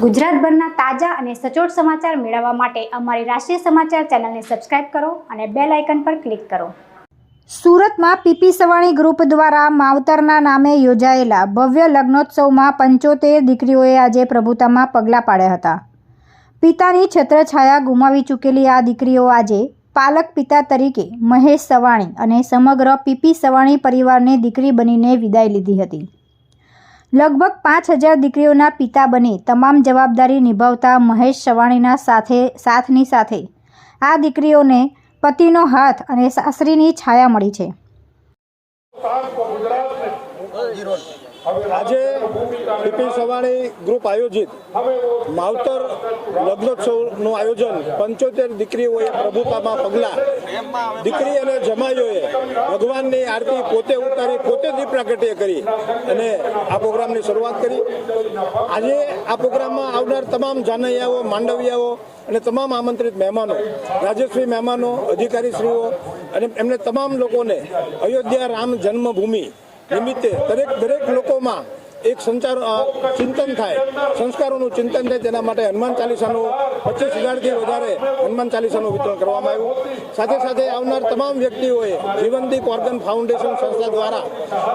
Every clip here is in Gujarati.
ગુજરાતભરના તાજા અને સચોટ સમાચાર મેળવવા માટે અમારી રાષ્ટ્રીય સમાચાર ચેનલને સબસ્ક્રાઇબ કરો અને બેલ આઇકન પર ક્લિક કરો. સુરતમાં પીપી સવાણી ગ્રુપ દ્વારા માવતરના નામે યોજાયેલા ભવ્ય લગ્નોત્સવમાં પંચોતેર દીકરીઓએ આજે પ્રભુતામાં પગલાં પાડ્યા હતા. પિતાની છત્રછાયા ગુમાવી ચૂકેલી આ દીકરીઓ આજે પાલક પિતા તરીકે મહેશ સવાણી અને સમગ્ર પીપી સવાણી પરિવારને દીકરી બનીને વિદાય લીધી હતી. લગભગ પાંચ હજાર દીકરીઓના પિતા બની તમામ જવાબદારી નિભાવતા મહેશ સવાણીના સાથે સાથની સાથે. આ દીકરીઓને પતિનો હાથ અને સાસરીની છાયા મળી છે. આજે પીપી સવાણી ગ્રુપ આયોજિત માવતર લગ્નોત્સવનું આયોજન પંચોતેર દીકરીઓએ પ્રભુતામાં પગલાં. દીકરી અને જમાઈઓએ ભગવાનની આરતી પોતે ઉતારી, પોતે દીપ પ્રાગટ્ય કરી અને આ પ્રોગ્રામની શરૂઆત કરી. આજે આ પ્રોગ્રામમાં આવનાર તમામ જાનૈયાઓ, માંડવિયાઓ અને તમામ આમંત્રિત મહેમાનો, રાજ્યશ્રી મહેમાનો, અધિકારીશ્રીઓ અને એમને તમામ લોકોને અયોધ્યા રામ જન્મભૂમિ નિમિત્તે દરેક દરેક લોકોમાં એક સંચાર ચિંતન થાય. સંસ્કારોનું ચિંતન થાય, તેના માટે હનુમાન ચાલીસાનું પચીસ હજારથી વધારે હનુમાન ચાલીસાનું વિતરણ કરવામાં આવ્યું. સાથે સાથે આવનાર તમામ વ્યક્તિઓએ જીવનદીપ ઓર્ગન ફાઉન્ડેશન સંસ્થા દ્વારા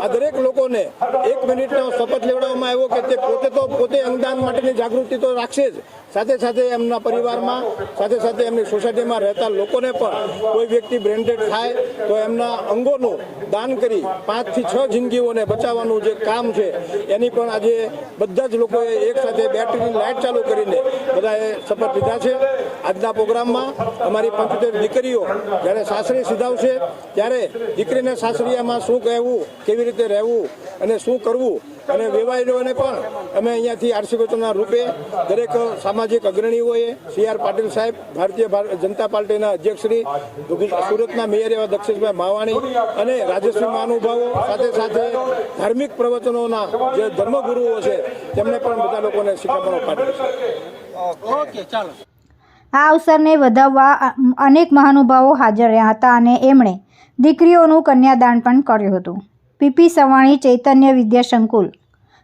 આ દરેક લોકોને એક મિનિટનો શપથ લેવડાવવામાં આવ્યો કે તે પોતે તો પોતે અંગદાન માટેની જાગૃતિ તો રાખશે જ સાથે સાથે એમના પરિવારમાં, સાથે સાથે એમની સોસાયટીમાં રહેતા લોકોને પણ કોઈ વ્યક્તિ બ્રેન્ડેડ થાય તો એમના અંગોનું દાન કરી પાંચથી છ જિંદગીઓને બચાવવાનું જે કામ છે, એની પણ આજે બધા જ લોકોએ એક સાથે બેટરીની લાઇટ ચાલુ કરીને બધાએ શપથ લીધા છે. આજના પ્રોગ્રામમાં અમારી પંચોતેર દીકરીઓ જ્યારે સાસરી સીધાવશે, ત્યારે દીકરીને સાસરિયામાં શું કહેવું, કેવી રીતે રહેવું અને શું કરવું અને વેવાઈઓને પણ અમે અહીંયાથી આરસી વચનના રૂપે દરેક સામાજિક અગ્રણીઓએ સી આર પાટીલ સાહેબ, ભારતીય ભાર- જનતા પાર્ટીના અધ્યક્ષશ્રી સુરતના મેયર એવા દક્ષિણભાઈ માવાણી અને રાજેશ્રી મહાનુભાવો સાથે સાથે ધાર્મિક પ્રવચનોના જે ધર્મગુરુઓ છે, તેમને પણ બધા લોકોને શિખામણો પાઠવી છે. આ અવસરને વધાવવા અનેક મહાનુભાવો હાજર રહ્યા હતા અને એમણે દીકરીઓનું કન્યાદાન પણ કર્યું હતું. પીપી સવાણી, ચૈતન્ય વિદ્યા સંકુલ.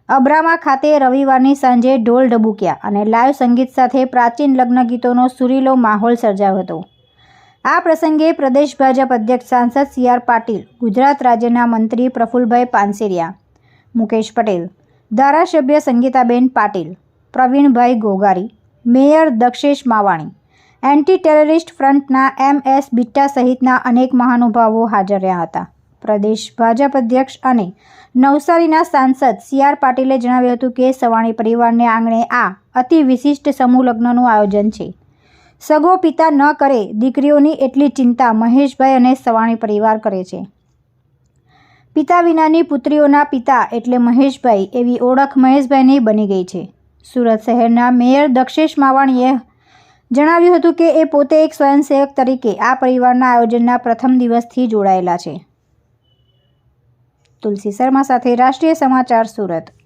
અબ્રામા ખાતે રવિવારની સાંજે ઢોલ ડબુક્યા અને લાઈવ સંગીત સાથે પ્રાચીન લગ્ન ગીતોનો સુરીલો માહોલ સર્જાયો હતો. આ પ્રસંગે પ્રદેશ ભાજપ અધ્યક્ષ સાંસદ સી. આર. પાટીલ, ગુજરાત રાજ્યના મંત્રી પ્રફુલભાઈ પાનસેરિયા, મુકેશ પટેલ, ધારાસભ્ય Sangitaben Patil, Pravinbhai Gogari, mayor Dakshesh Mavani anti terrorist ફ્રન્ટના M S Bitta સહિતના અનેક મહાનુભાવો હાજર રહ્યા હતા. પ્રદેશ ભાજપ અધ્યક્ષ અને નવસારીના સાંસદ સી આર પાટીલે જણાવ્યું હતું કે સવાણી પરિવારને આંગણે આ અતિ વિશિષ્ટ સમૂહ લગ્નનું આયોજન છે. સગો પિતા ન કરે દીકરીઓની એટલી ચિંતા મહેશભાઈ અને સવાણી પરિવાર કરે છે. પિતા વિનાની પુત્રીઓના પિતા એટલે મહેશભાઈ એવી ઓળખ મહેશભાઈની બની ગઈ છે. સુરત શહેરના મેયર દક્ષેશ માવાણીએ જણાવ્યું હતું કે એ પોતે એક સ્વયંસેવક તરીકે આ પરિવારના આયોજનના પ્રથમ દિવસથી જોડાયેલા છે. તુલસી શર્મા સાથે રાષ્ટ્રીય સમાચાર સુરત.